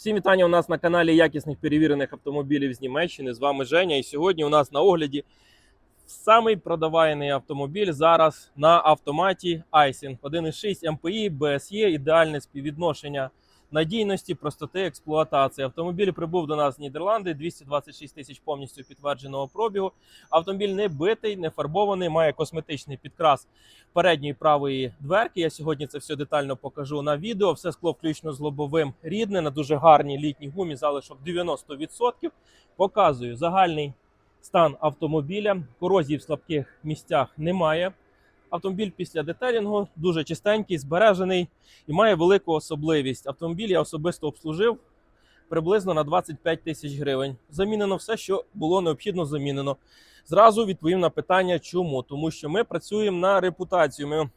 Всім вітання у нас на каналі якісних перевірених автомобілів з Німеччини. З вами Женя. І сьогодні у нас на огляді самий продаваний автомобіль зараз на автоматі Айсінг 1.6 MPI, BSE, ідеальне співвідношення надійності, простоти експлуатації. Автомобіль прибув до нас з Нідерланди, 226 тисяч повністю підтвердженого пробігу. Автомобіль не битий, не фарбований, має косметичний підкрас передньої правої дверки. Я сьогодні це все детально покажу на відео. Все скло включно з лобовим рідне на дуже гарній літній гумі, залишок 90%. Показую загальний стан автомобіля. Корозії в слабких місцях немає. Автомобіль після детелінгу дуже чистенький, збережений і має велику особливість. Автомобіль я особисто обслужив приблизно на 25 тисяч гривень. Замінено все, що було необхідно замінено. Зразу відповім на питання, чому? Тому що ми працюємо на репутацію. Ми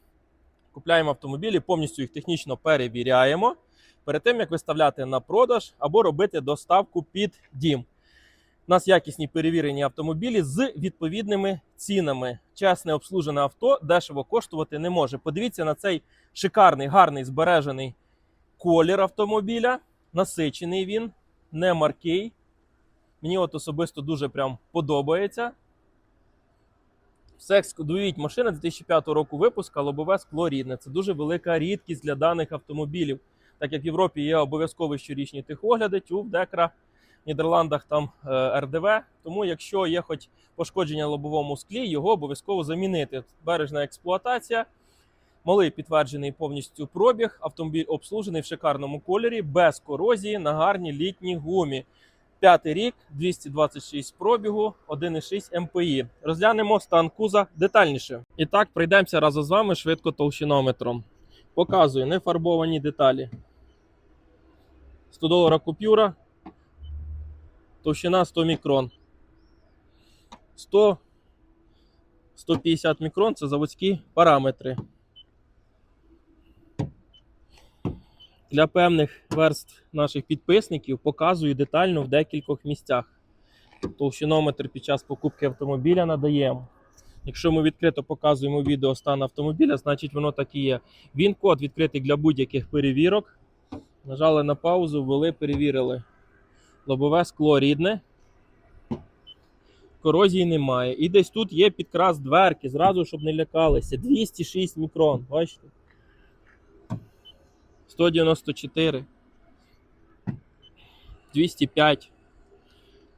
купляємо автомобілі, повністю їх технічно перевіряємо перед тим, як виставляти на продаж або робити доставку під дім. У нас якісні перевірені автомобілі з відповідними цінами. Чесне обслужене авто дешево коштувати не може. Подивіться на цей шикарний, гарний збережений колір автомобіля. Насичений він, не маркий. Мені от особисто дуже прям подобається. Все складують машина 2005 року випуска, лобове скло рідне. Це дуже велика рідкість для даних автомобілів. Так як в Європі є обов'язкові щорічні техогляди, тюв, декра, Нідерландах там е, РДВ. Тому, якщо є хоч пошкодження лобовому склі, його обов'язково замінити. Бережна експлуатація, малий підтверджений повністю пробіг, автомобіль обслужений в шикарному кольорі, без корозії на гарній літній гумі. П'ятий рік, 226 пробігу, 1,6 МПІ. Розглянемо стан куза детальніше. І так, пройдемося разом з вами швидко толщинометром. Показую нефарбовані деталі. 100 долара купюра. Товщина 100 мікрон. 100 150 мікрон це заводські параметри. Для певних верств наших підписників показую детально в декількох місцях. Товщинометр під час покупки автомобіля надаємо. Якщо ми відкрито показуємо відео стан автомобіля, значить воно так і є. Він код відкритий для будь-яких перевірок. Нажали на паузу, ввели, перевірили. Лобове скло рідне. Корозії немає. І десь тут є підкрас дверки, зразу, щоб не лякалися. 206 мікрон. Бачите? 194. 205.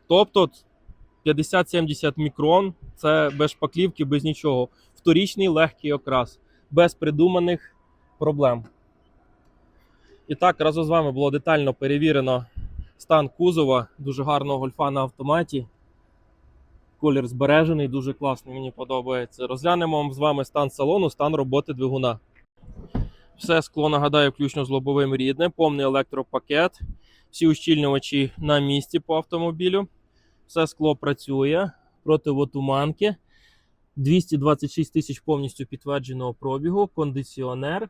Тобто 50-70 мікрон це без шпаклівки, без нічого. Вторічний легкий окрас, без придуманих проблем. І так, разом з вами було детально перевірено стан кузова, дуже гарного гольфа на автоматі. Колір збережений, дуже класний, мені подобається. Розглянемо з вами стан салону, стан роботи двигуна. Все скло, нагадаю, включно з лобовим рідне, повний електропакет. Всі ущільнювачі на місці по автомобілю. Все скло працює. Противотуманки. 226 тисяч повністю підтвердженого пробігу, кондиціонер.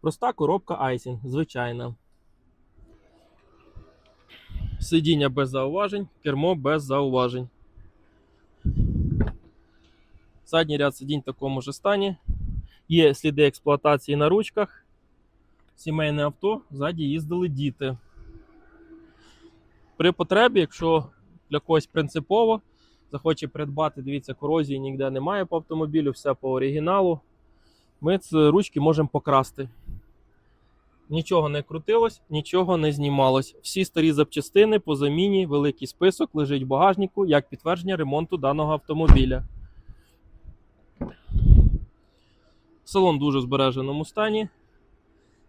Проста коробка Айсінг, звичайна. Сидіння без зауважень, кермо без зауважень. Задній ряд сидінь в такому ж стані. Є сліди експлуатації на ручках. Сімейне авто, ззаді їздили діти. При потребі, якщо для когось принципово захоче придбати, дивіться, корозії ніде немає по автомобілю, все по оригіналу. Ми ці ручки можемо покрасти. Нічого не крутилось, нічого не знімалось. Всі старі запчастини по заміні, великий список лежить в багажнику як підтвердження ремонту даного автомобіля. Салон в дуже збереженому стані.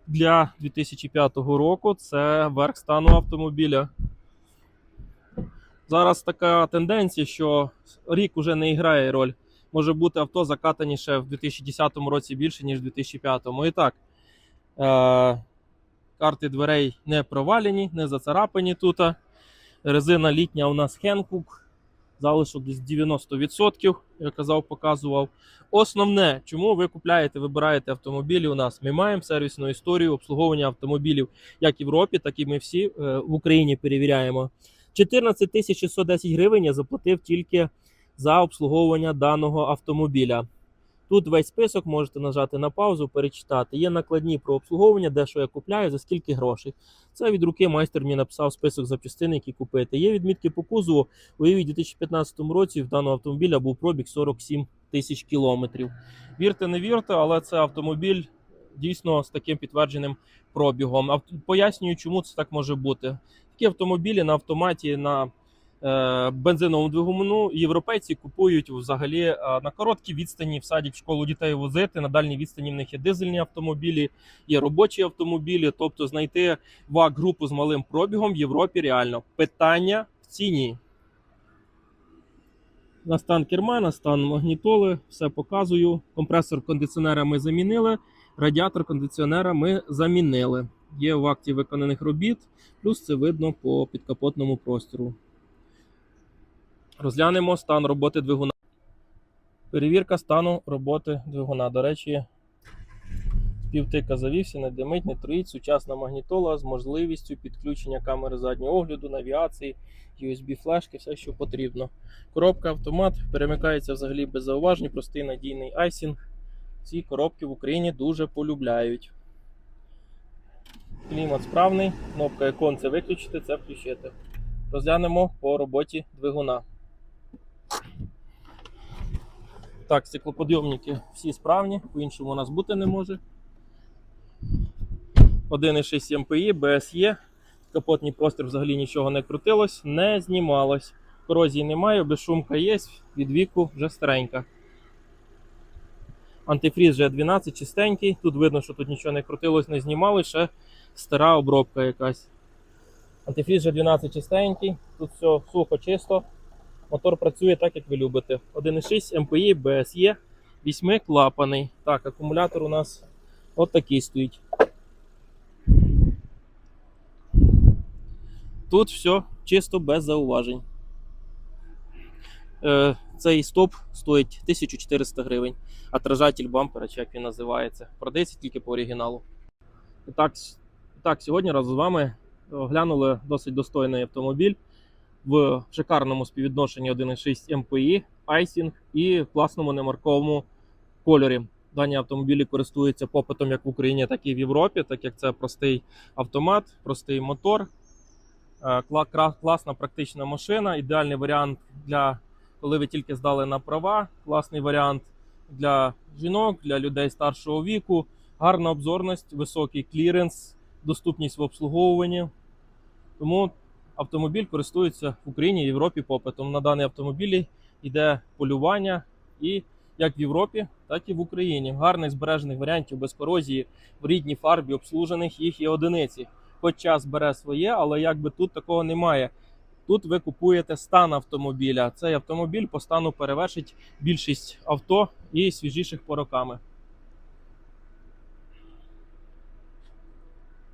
Для 2005 року це верх стану автомобіля. Зараз така тенденція, що рік уже не грає роль. Може бути авто закатаніше в 2010 році більше, ніж в 2005. І так, е- карти дверей не провалені, не зацарапані тут. Резина літня у нас Хенкук. Залишок десь 90%, я казав, показував. Основне, чому ви купляєте, вибираєте автомобілі у нас. Ми маємо сервісну історію обслуговування автомобілів як в Європі, так і ми всі е, в Україні перевіряємо. 14 610 гривень я заплатив тільки за обслуговування даного автомобіля. Тут весь список можете нажати на паузу, перечитати. Є накладні про обслуговування, де що я купляю, за скільки грошей. Це від руки майстер мені написав список запчастин, які купити. Є відмітки по кузову. Уявіть, у 2015 році в даного автомобіля був пробіг 47 тисяч кілометрів. Вірте, не вірте, але це автомобіль дійсно з таким підтвердженим пробігом. Пояснюю, чому це так може бути. Такі автомобілі на автоматі на бензиновому двигуну європейці купують взагалі е, на короткій відстані в садик в школу дітей возити. На дальній відстані в них є дизельні автомобілі, є робочі автомобілі. Тобто знайти ваг групу з малим пробігом в Європі реально. Питання в ціні. На стан керма, на стан магнітоли, все показую. Компресор кондиціонера ми замінили, радіатор кондиціонера ми замінили. Є в акті виконаних робіт, плюс це видно по підкапотному простору. Розглянемо стан роботи двигуна. Перевірка стану роботи двигуна. До речі, півтика завівся, не димить, не троїть. Сучасна магнітола з можливістю підключення камери заднього огляду, навігації, USB-флешки, все, що потрібно. Коробка автомат перемикається взагалі без зауважень, простий надійний айсінг. Ці коробки в Україні дуже полюбляють. Клімат справний, кнопка ікон це виключити, це включити. Розглянемо по роботі двигуна. Так, стеклоподйомники всі справні, по-іншому у нас бути не може. 1,6 МПІ, БСЄ. Капотний простір взагалі нічого не крутилось, не знімалось. Корозії немає, безшумка є, від віку вже старенька. Антифріз вже 12 чистенький. Тут видно, що тут нічого не крутилось, не знімалось, ще стара обробка якась. Антифріз вже 12 чистенький, тут все сухо, чисто. Мотор працює так, як ви любите. 1,6 МПІ, БСЄ, 8 клапаний. Так, акумулятор у нас от такий стоїть. Тут все чисто без зауважень. Е, цей стоп стоїть 1400 гривень, отражатель бампера, чи як він називається, продається тільки по оригіналу. Так, так, сьогодні разом з вами оглянули досить достойний автомобіль в шикарному співвідношенні 1,6 МПІ, айсінг і класному немарковому кольорі. Дані автомобілі користуються попитом як в Україні, так і в Європі, так як це простий автомат, простий мотор. Е, Класна практична машина, ідеальний варіант для коли ви тільки здали на права. Класний варіант для жінок, для людей старшого віку, гарна обзорність, високий кліренс, доступність в обслуговуванні. Тому автомобіль користується в Україні і Європі попитом. На даний автомобілі йде полювання і як в Європі, так і в Україні. Гарних збережених варіантів без корозії в рідній фарбі обслужених їх є одиниці. Хоч час бере своє, але якби тут такого немає. Тут ви купуєте стан автомобіля. Цей автомобіль по стану перевершить більшість авто і свіжіших по роками.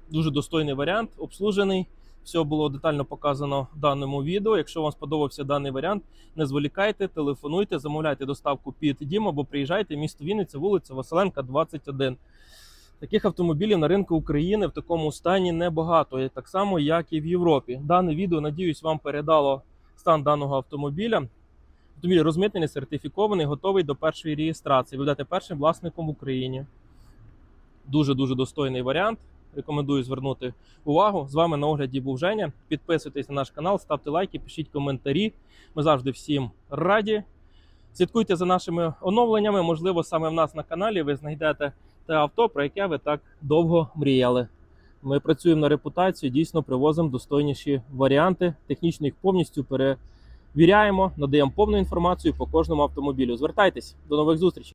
Дуже достойний варіант, обслужений. Все було детально показано в даному відео. Якщо вам сподобався даний варіант, не зволікайте, телефонуйте, замовляйте доставку під дім або приїжджайте. Місто Вінниця, вулиця Василенка, 21. Таких автомобілів на ринку України в такому стані небагато, так само, як і в Європі. Дане відео, надіюсь, вам передало стан даного автомобіля. Автомобіль розмитнений, сертифікований, готовий до першої реєстрації. Ви будете першим власником в Україні. Дуже дуже достойний варіант. Рекомендую звернути увагу. З вами на огляді був Женя. Підписуйтесь на наш канал, ставте лайки, пишіть коментарі. Ми завжди всім раді. Слідкуйте за нашими оновленнями. Можливо, саме в нас на каналі ви знайдете те авто, про яке ви так довго мріяли. Ми працюємо на репутацію, дійсно привозимо достойніші варіанти. Технічно їх повністю перевіряємо, надаємо повну інформацію по кожному автомобілю. Звертайтесь до нових зустрічей.